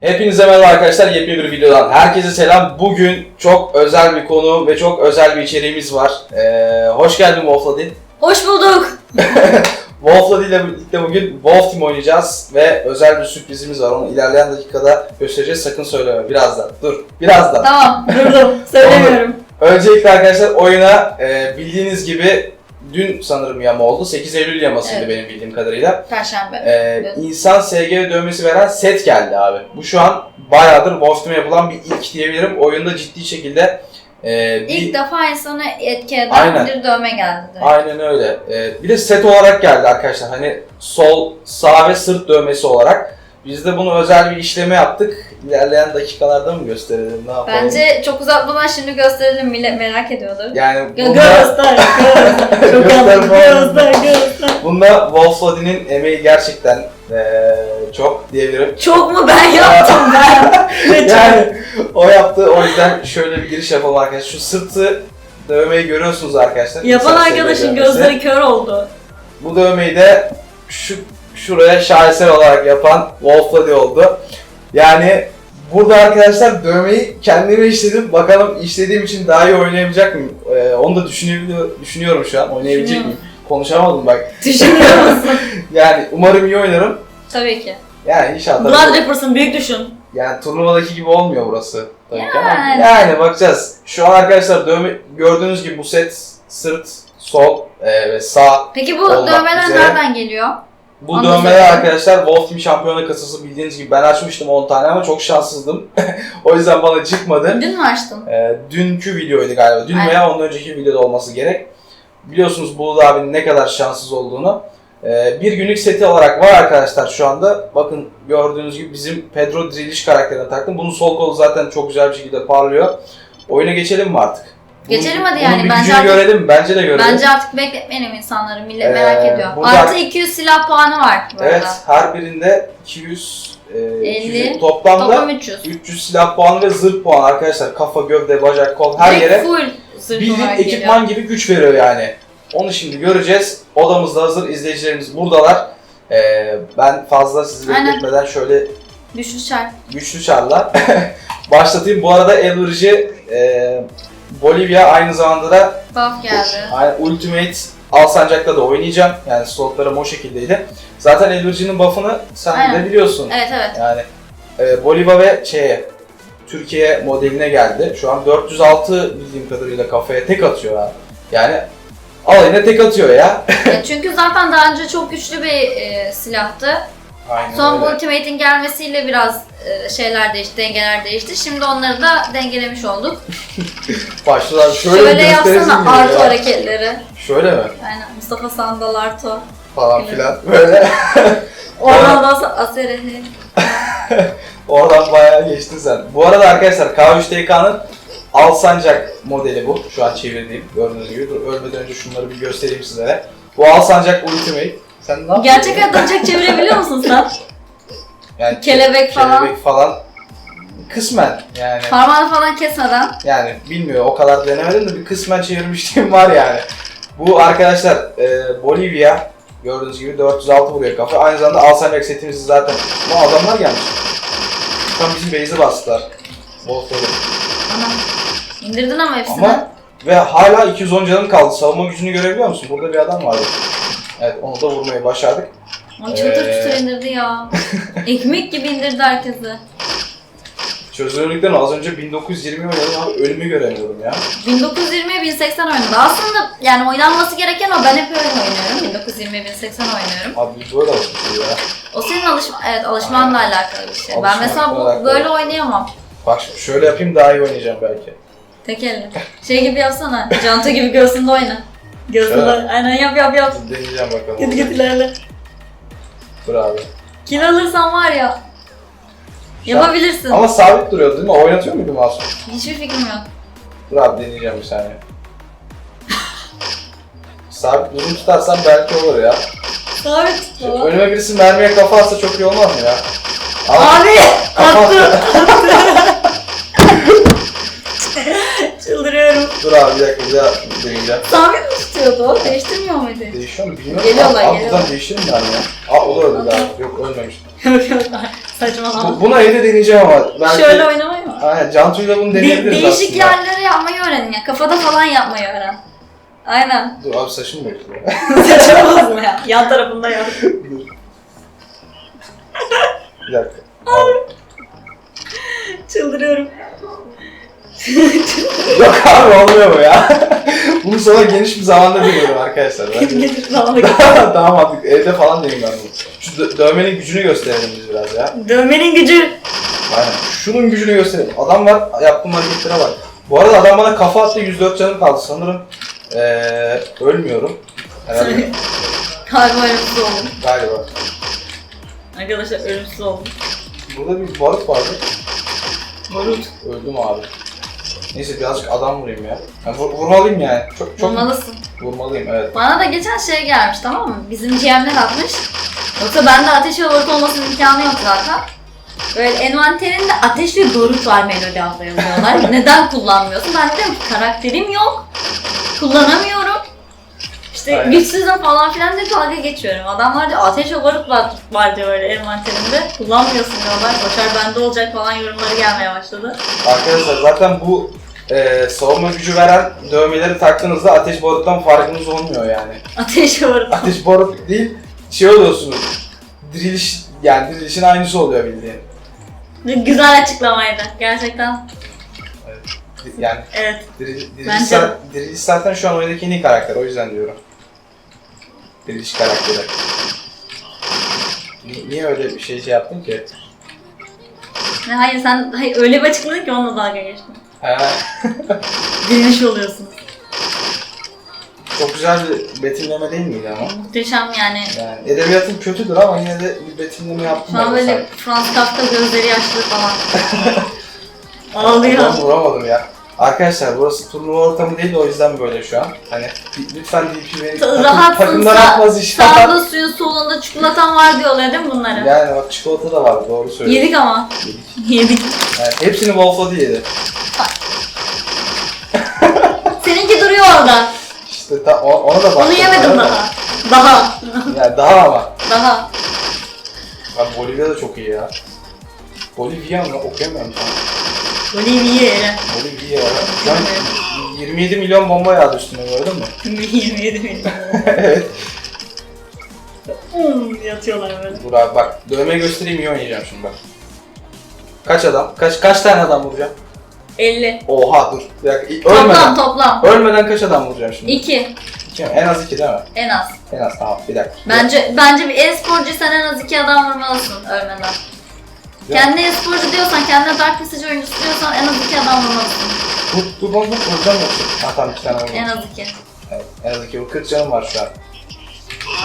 Hepinize merhaba arkadaşlar. Yepyeni bir videodan herkese selam. Bugün çok özel bir konu ve çok özel bir içeriğimiz var. Ee, hoş geldin Wolfladin. Hoş bulduk. Wolfladin ile birlikte bugün Wolf Team oynayacağız ve özel bir sürprizimiz var. Onu ilerleyen dakikada göstereceğiz. Sakın söyleme. Birazdan. Dur. Birazdan. Tamam durdum. Söylemiyorum. Öncelikle arkadaşlar oyuna e, bildiğiniz gibi dün sanırım yama oldu. 8 Eylül yamasıydı Evet. benim bildiğim kadarıyla. Perşembe. Ee, insan SG dövmesi veren set geldi abi. Bu şu an bayağıdır Wolf Team'e yapılan bir ilk diyebilirim. Oyunda ciddi şekilde e, bir... İlk defa insanı etki eden Aynen. bir dövme geldi. direkt. Aynen öyle. Ee, bir de set olarak geldi arkadaşlar. Hani sol, sağ ve sırt dövmesi olarak. Biz de bunu özel bir işleme yaptık. İlerleyen dakikalarda mı gösterelim? Ne yapalım? Bence çok uzatmadan şimdi gösterelim millet merak ediyordur. yani Gö- bunda, Göster, göster. Çok falan. Göster, göster. bunda Wolfladin'in emeği gerçekten eee, çok diyebilirim. Çok mu ben yaptım ben? Ne çok? Yani o yaptı. O yüzden şöyle bir giriş yapalım arkadaşlar. Şu sırtı dövmeyi görüyorsunuz arkadaşlar. Yapan İnsan arkadaşın gözleri kör oldu. Bu dövmeyi de şu şuraya şaheser olarak yapan Wolflady oldu. Yani burada arkadaşlar dövmeyi kendime işledim. Bakalım işlediğim için daha iyi oynayabilecek miyim? Ee, onu da düşünüyorum şu an. Oynayabilecek miyim? Konuşamadım bak. Düşünüyor musun? Yani umarım iyi oynarım. Tabii ki. Yani inşallah. Blood Rippers'ın büyük düşün. Yani turnuvadaki gibi olmuyor burası. Tabii ki ama Yani. yani bakacağız. Şu an arkadaşlar dövme gördüğünüz gibi bu set sırt, sol e, ve sağ Peki bu dövmeler üzere. nereden geliyor? Bu Anladım. dövmeler arkadaşlar Wolf Team şampiyona kasası bildiğiniz gibi ben açmıştım 10 tane ama çok şanssızdım. o yüzden bana çıkmadı. Dün mü açtın? Ee, dünkü videoydu galiba. Dün Aynen. veya ondan önceki videoda olması gerek. Biliyorsunuz Bulut abinin ne kadar şanssız olduğunu. Ee, bir günlük seti olarak var arkadaşlar şu anda. Bakın gördüğünüz gibi bizim Pedro Drilish karakterine taktım. Bunun sol kolu zaten çok güzel bir şekilde parlıyor. Oyuna geçelim mi artık? Bunun- Geçelim hadi bunun yani. bir Bence artık- görelim? Bence de görelim. Bence artık bekletmeyelim insanları. Millet Ee, merak ediyor. burada- Artı 200 silah puanı var bu Evet, arada. her birinde 200, e, 50, 200 toplamda Toplam 300. 300 silah puanı ve zırh puanı arkadaşlar. Kafa, gövde, bacak, kol her Direkt yere full bildiğin olarak geliyor. ekipman gibi güç veriyor yani. Onu şimdi göreceğiz. Odamız da hazır. İzleyicilerimiz buradalar. Ee, ben fazla sizi bekletmeden şöyle Güçlü çarp. güçlü çarla başlatayım. Bu arada El Irji, e, Bolivya aynı zamanda da Buff geldi. Ultimate Alsancak'ta da oynayacağım. Yani slotlarım o şekildeydi. Zaten El Irji'nin buff'ını sen Aynen. de biliyorsun. Evet evet. Yani e, Bolivar ve şeye Türkiye modeline geldi. Şu an 406 bildiğim kadarıyla kafaya tek atıyor ha. Yani alayına tek atıyor ya. Ya çünkü zaten daha önce çok güçlü bir e, silahtı. Aynen Son öyle. Ultimate'in gelmesiyle biraz e, şeyler değişti, dengeler değişti. Şimdi onları da dengelemiş olduk. Başlılar şöyle, Şöyle, gösteresim yapsana geliyor Arto ya. hareketleri. Şöyle mi? Aynen Mustafa Sandal Arto. Falan Evet. filan böyle. Oradan da Aserehe. Oradan bayağı geçtin sen. Bu arada arkadaşlar K3TK'nın Alsancak modeli bu. Şu an çevirdiğim gördüğünüz gibi. Dur, ölmeden önce şunları bir göstereyim sizlere. Bu Alsancak Ultimate. Sen ne yapıyorsun? Gerçek hayatta bıçak çevirebiliyor musun sen? yani Kelebek falan. kelebek falan. Kısmen yani. Parmağını falan kesmeden. Yani bilmiyorum o kadar denemedim de bir kısmen çevirmişliğim var yani. Bu arkadaşlar e, Bolivya gördüğünüz gibi 406 vuruyor kafa. Aynı zamanda Alzheimer setimizi zaten. Bu adamlar gelmiş. Tam bizim base'i bastılar. Wolf'ları. Ana. İndirdin ama hepsini. Ama ve hala 210 canım kaldı. Savunma gücünü görebiliyor musun? Burada bir adam vardı. Evet onu da vurmayı başardık. Onu çatır Ee. çutur indirdi ya. Ekmek gibi indirdi herkesi. Çözünürlükten az önce 1920 oynadım ama ölümü göremiyorum ya. 1920'ye 1080 oynadı. Aslında yani oynanması gereken o. Ben hep öyle oynuyorum. 1920'ye 1080 oynuyorum. Abi biz böyle alışmışız ya. O senin alışma, evet alışmanla alakalı bir şey. Ben Alışmakla mesela bu böyle oynayamam. Bak şöyle yapayım daha iyi oynayacağım belki. Tek elle. Şey gibi yapsana. Canta gibi göğsünde oyna. Göğsünde. Evet. Aynen yap yap yap. Deneyeceğim bakalım. Git git ilerle. Abi. Kill alırsan var ya. Yapabilirsin. Ama sabit duruyordu değil mi? Oynatıyor muydu mouse'u? Hiçbir fikrim yok. Dur abi deneyeceğim bir saniye. sabit uzun tutarsam belki olur ya. Sabit. Şimdi önüme birisi mermiye kafa atsa çok iyi olmaz mı ya? Abi kafa attı. Çıldırıyorum. Dur abi bir dakika bir daha deneyeceğim. Sabit mi o? Değiştirmiyor muydu? Değişiyor mu bilmiyorum. Geliyorlar, abi geliyorlar. buradan değiştirir mi yani ya? Aa o da öldü daha. Yok ölmemiş. Yok yok. Saçmalama. Bu, bunu evde deneyeceğim ama. Belki... Şöyle oynamayı mı? Aynen Cantu'yla bunu De- deneyebiliriz değişik aslında. yerleri yapmayı öğrenin ya. Kafada falan yapmayı öğren. Aynen. Dur abi saçım bekliyor. Saçma bozma ya. Yan tarafında yap. bir dakika. Çıldırıyorum. Yok abi olmuyor sonra geniş bir zamanda deniyorum arkadaşlar. Nedir falan. daha mantıklı. Evde falan deneyim ben bunu. Şu dö- dövmenin gücünü gösterelim biz biraz ya. Dövmenin gücü. Aynen. Şunun gücünü gösterelim. Adam var, yaptığım hareketlere bak. Bu arada adam bana kafa attı, 104 canım kaldı sanırım. Ee, ölmüyorum. Herhalde Galiba ölümsüz oldum. galiba. Arkadaşlar ölümsüz oldum. Burada bir barut vardı. Barut. Öldüm abi. Neyse birazcık adam vurayım ya. Yani vur, vurmalıyım yani. Çok çok Vurmalısın. vurmalıyım evet. Bana da geçen şey gelmiş tamam mı? Bizim GM'ler atmış. Yoksa bende ateş ve barut olmasının imkanı yok zaten. Böyle envanterinde ateş ve barut var Melody abla yazıyorlar. Neden kullanmıyorsun? Ben dedim ki karakterim yok. Kullanamıyorum. İşte Aynen. güçsüzüm falan filan diye dalga geçiyorum. Adamlar diyor ateş ve barut var, var diyor böyle envanterinde. Kullanmıyorsun diyorlar. Başar bende olacak falan yorumları gelmeye başladı. Arkadaşlar zaten bu e, savunma gücü veren dövmeleri taktığınızda ateş baruttan farkınız olmuyor yani. Ateş barut. Ateş barut değil şey oluyorsunuz. Diriliş yani dirilişin aynısı oluyor bildiğin. Güzel açıklamaydı. Gerçekten. Yani Evet. diriliş, diriliş, Bence diriliş zaten şu an oyundaki en iyi karakter o yüzden diyorum. Diriliş karakteri. Ni- Niye öyle bir şey şey yaptın ki? Hayır sen hayır, öyle bir açıkladın ki onunla dalga geçtin. Diriliş oluyorsunuz. çok güzel bir betimleme değil miydi ama? Muhteşem yani. Yani edebiyatın kötüdür ama yine de bir betimleme yaptım. Şu an böyle. Frans Kafka gözleri yaşlı falan. Ağlıyor. Ben vuramadım ya. Arkadaşlar burası turnuva ortamı değil de o yüzden böyle şu an. Hani lütfen DP beni Ta- takım, rahatsın, takımdan sağ- atmaz inşallah. Sağında suyun solunda çikolatan var diyorlar değil mi bunları? Yani bak çikolata da var doğru söylüyorsun. Yedik ama. Yedik. Yedik. Yani hepsini Wolf'ladı yedi. Orada. İşte ta, o- ona da baktım. Onu yemedim da- daha. Daha. Yani daha ama. Daha. Bak Bolivya da çok iyi ya. Bolivya mı? Okuyamıyorum şu an. Bolivya. Bolivya. Şu an 27 milyon bomba yağdı üstüne gördün mü? 27 milyon. evet. Hmm, Yatıyorlar böyle. Dur abi bak dövme göstereyim iyi oynayacağım şimdi bak. Kaç adam? Kaç kaç tane adam vuracağım? 50. Oha dur. Bir dakika. Toplam Ölmeden. toplam. Ölmeden kaç adam vuracağım şimdi? 2 İki mi? En az iki değil mi? en az. En az tamam bir dakika. Bence bence bir e-sporcuysan en az 2 adam vurmalısın ölmeden. Ya. Kendine e-sporcu diyorsan, kendine Dark Passage oyuncusu diyorsan en az 2 adam vurmalısın. Dur dur dur dur vuracağım yoksa. Ha tamam iki tane vurdum. En az 2. Evet, en az iki vur. 40 canım var şu an.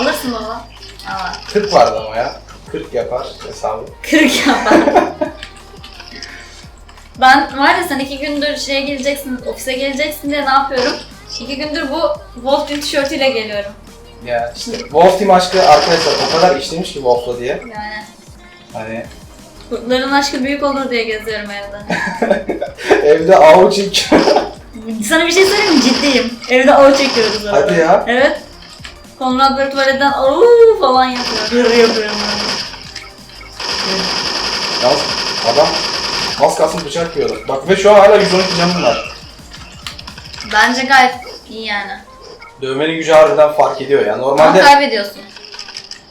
Alırsın baba. Ama 40 vardı ama ya. 40 yapar hesabı. 40 yapar. ben var ya sen iki gündür şeye geleceksin, ofise geleceksin diye ne yapıyorum? İki gündür bu Wolf Team tişörtüyle geliyorum. Ya işte Wolf Team aşkı arkadaşlar o kadar işlemiş ki Wolf'la diye. Yani Hani kurtların aşkı büyük olur diye geziyorum evde. evde avuçik. Sana bir şey söyleyeyim mi? Ciddiyim. Evde av çekiyoruz orada. Hadi ya. Evet. Konrad böyle tuvaletten ooo falan yapıyor. Hırı yapıyorum böyle. Yalnız adam az kalsın bıçak yiyordu. Bak ve şu an hala 112 canım var. Bence gayet iyi yani. Dövmenin gücü harbiden fark ediyor ya. Ama Normalde kaybediyorsun.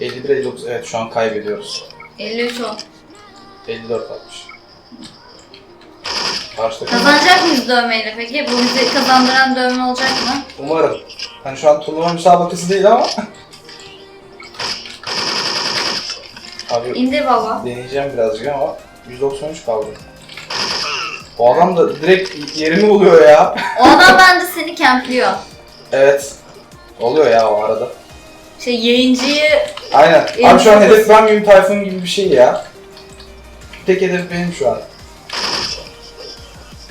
51 59 evet şu an kaybediyoruz. 53 o. 54 60. Karşı takım Kazanacak mıyız dövmeyle peki? Bu bizi kazandıran dövme olacak mı? umarım. Hani şu an turnuva müsabakası değil ama. Abi İndir baba. deneyeceğim birazcık ama 193 kaldı. O adam da direkt yerini buluyor ya. O adam bence seni kempliyor. Evet. Oluyor ya o arada. Şey yayıncıyı Aynen. Abi şu an hedef ben miyim Tayfun gibi bir şey ya. Tek hedef benim şu an.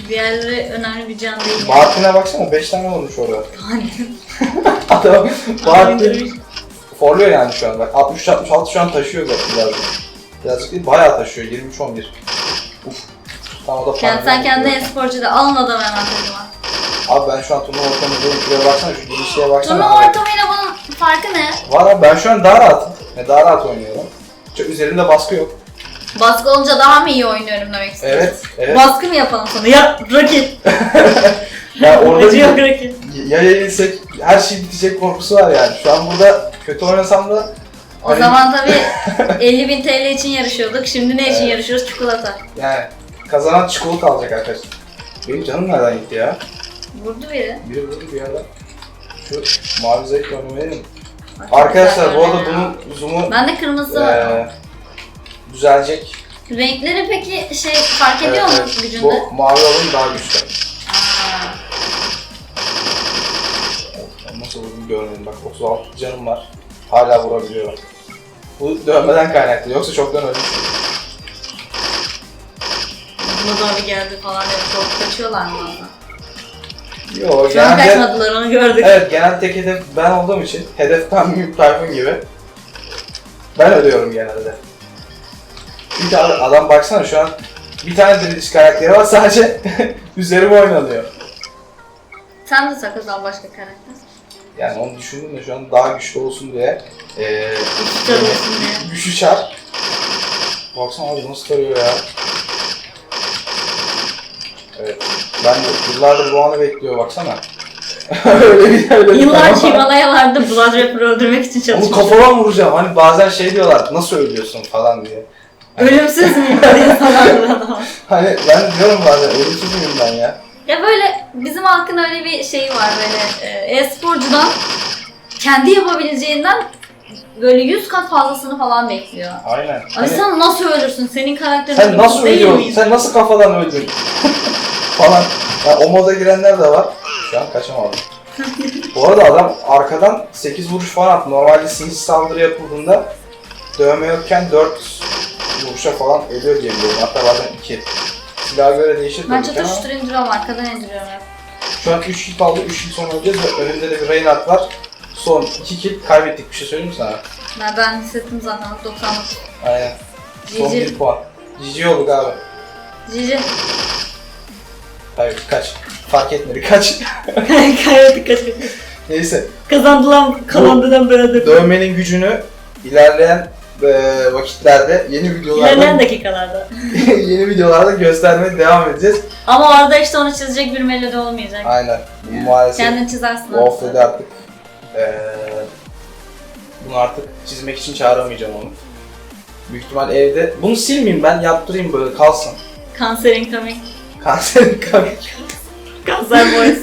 diğerleri önemli bir can değil. yani. Bahattin'e baksana 5 tane olmuş orada. Adam Bahattin forluyor yani şu an bak 63 66 şu an taşıyor birazcık. Birazcık değil bayağı taşıyor 23 11. Uf. O da Kend, sen vuruyor. e-sporcu da alın adamı hemen takıma. Abi ben şu an turnuva ortamındayım şuraya baksana şu girişliğe baksana. Turnuva ortamıyla bunun farkı ne? Var abi ben şu an daha rahatım. Yani daha rahat oynuyorum. Çok üzerimde baskı yok. Baskı olunca daha mı iyi oynuyorum demek istiyorsun? Evet, evet. Baskı mı yapalım sana? Ya Rocky. Ya orada bir, Rocky. ya yenilsek her şey bitecek korkusu var yani. Şu an burada kötü oynasam da O Hani- zaman tabii 50 bin TL için yarışıyorduk. Şimdi ne için Evet. yarışıyoruz? Çikolata. yani kazanan çikolata alacak arkadaşlar. Benim canım nereden gitti ya? Vurdu biri. Biri vurdu bir yerden. Şu mavi oynamayalım. Bak, çok Arkadaşlar bu arada bunun zoom'u Ben de kırmızı var. eee düzelecek. Renkleri peki şey fark ediyor Evet, evet. gücünde? Bu mavi olan daha güçlü. Aa, Nasıl vurdum görmedim bak 36 canım var. Hala vurabiliyorum. Bu dövmeden kaynaklı yoksa çoktan ölmüştüm. Buna doğru geldi falan diye çok kaçıyorlar mı valla? Yo Şu an genelde... kaçmadılar onu gördük. Evet genel tek hedef ben olduğum için hedef ben büyük Tayfun gibi. Ben ölüyorum genelde. Çünkü ad- adam baksana şu an bir tane diriliş karakteri var sadece üzerime oynanıyor. Sen de sakız al başka karakter. Yani onu düşündüm de şu an daha güçlü olsun diye. Ee, Güçlü tarıyorsun diye. güçlü çar. Baksana abi nasıl tarıyor ya. Evet. Ben de yıllardır bu anı bekliyor baksana. öyle bir öyle bir Yıllarca tamam. Himalayalarda Blood Rapper'ı öldürmek için Onu çalışmış. kafadan vuracağım. Hani bazen şey diyorlar nasıl ölüyorsun falan diye. Ölümsüz müyüm diye falan adam. Hani ben diyorum bazen ölümsüz müyüm ben ya? Ya böyle bizim halkın öyle bir şeyi var böyle e, e-sporcudan kendi yapabileceğinden böyle 100 kat fazlasını falan bekliyor. Aynen. Ay Hani sen nasıl ölürsün? Senin karakterin sen nasıl değil ölüyorsun? Sen nasıl kafadan öldün? falan. Yani o moda girenler de var. Şu an kaçamadım. Bu arada adam arkadan 8 vuruş falan attı. Normalde sinsi saldırı yapıldığında dövme yokken 4 vuruşa falan ölüyor diye biliyorum. Hatta bazen 2. Silaha göre değişir Ben tabii ki ama indiriyorum arkadan indiriyorum hep. şu an 3 kill aldı, 3 kill sonra öleceğiz ve önümde de bir Reinhardt var. Son 2 kill kaybettik bir şey söyleyeyim mi sana? Ben, ben hissettim zaten 99. Aynen. Son Cici. 1 puan. GG olduk abi. Cici. Hayır kaç. Fark etmedi kaç. Kaybettik kaçırdık. Neyse. Kazandılar kalandıdan böyle Dövmenin gücünü ilerleyen e, vakitlerde yeni videolarda İlerleyen dakikalarda. yeni videolarda göstermeye devam edeceğiz. Ama orada işte onu çizecek bir melodi olmayacak. Aynen. Maalesef Kendin çizersin. bu off dedi artık. E, bunu artık çizmek için çağıramayacağım onu. Büyük ihtimal evde. Bunu silmeyeyim ben yaptırayım böyle kalsın. Kanserin coming. Kanserin kamik. Kanser boys.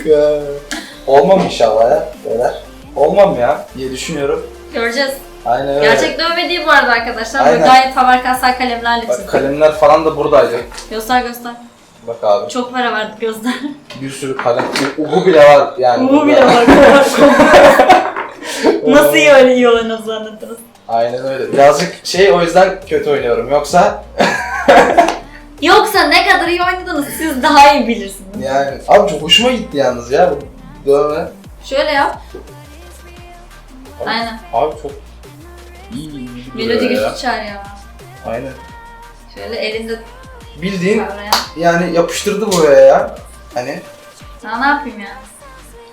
Olmam inşallah ya beyler. Olmam ya diye düşünüyorum. Göreceğiz. Aynen öyle. Gerçek dövme değil bu arada arkadaşlar. Böyle Aynen. gayet faber kalemlerle Bak çizdim. kalemler falan da buradaydı. Göster göster. Bak abi Çok para verdik göster. bir sürü kalem. Ubu bile var yani. Bu bile burada. var. Nasıl iyi öyle iyi oynadığını zannettiniz? Aynen öyle. Birazcık şey o yüzden kötü oynuyorum. Yoksa Yoksa ne kadar iyi oynadınız siz daha iyi bilirsiniz. yani abi çok hoşuma gitti yalnız ya bu dövme. Şöyle yap. Abi, Aynen. Abi çok iyi iyi iyi duruyor Melodi ya. güçlü çağır ya. Aynen. Şöyle elinde Bildiğin kavraya. yani yapıştırdı buraya ya. Hani Sana ne yapayım ya?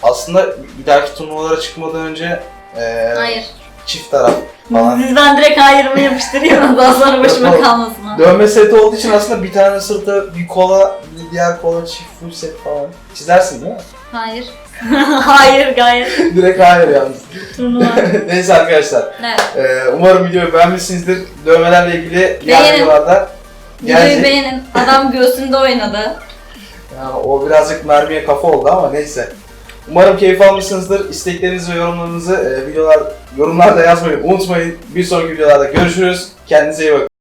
aslında bir dahaki turnuvalara çıkmadan önce eee Hayır. Çift taraf falan. Siz ben direkt hayırımı yapıştırıyorum daha sonra başıma kalmasın ha. Dövme seti olduğu için aslında bir tane sırta bir kola, bir diğer kola çift full set falan. Çizersin değil mi? Hayır. Hayır gayet Direkt hayır yalnız. turnuva. Neyse arkadaşlar. Evet. Ee, umarım videoyu beğenmişsinizdir. Dövmelerle ilgili diğer Beğenin. videolarda Videoyu gelecek. beğenin. Adam göğsünde oynadı. Yani o birazcık mermiye kafa oldu ama neyse. Umarım keyif almışsınızdır. İsteklerinizi ve yorumlarınızı e, videolar yorumlarda yazmayı unutmayın. Bir sonraki videolarda görüşürüz. Kendinize iyi bakın.